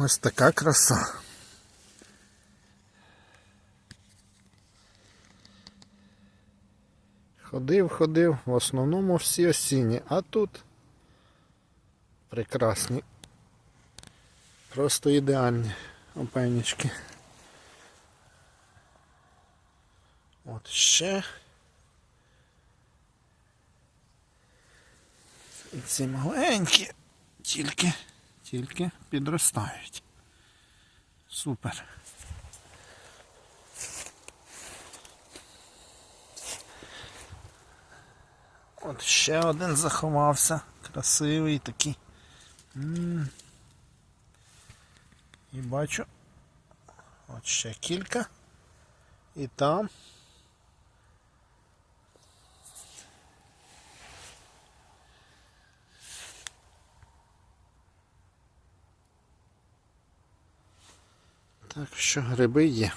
Ось така краса. Ходив, ходив, в основному всі осінні, а тут прекрасні. Просто ідеальні опенічки. От ще. І ці маленькі тільки, тільки підростають. Супер. От ще один заховався. Красивий такий. І бачу. От ще кілька. І там. Так що гриби є.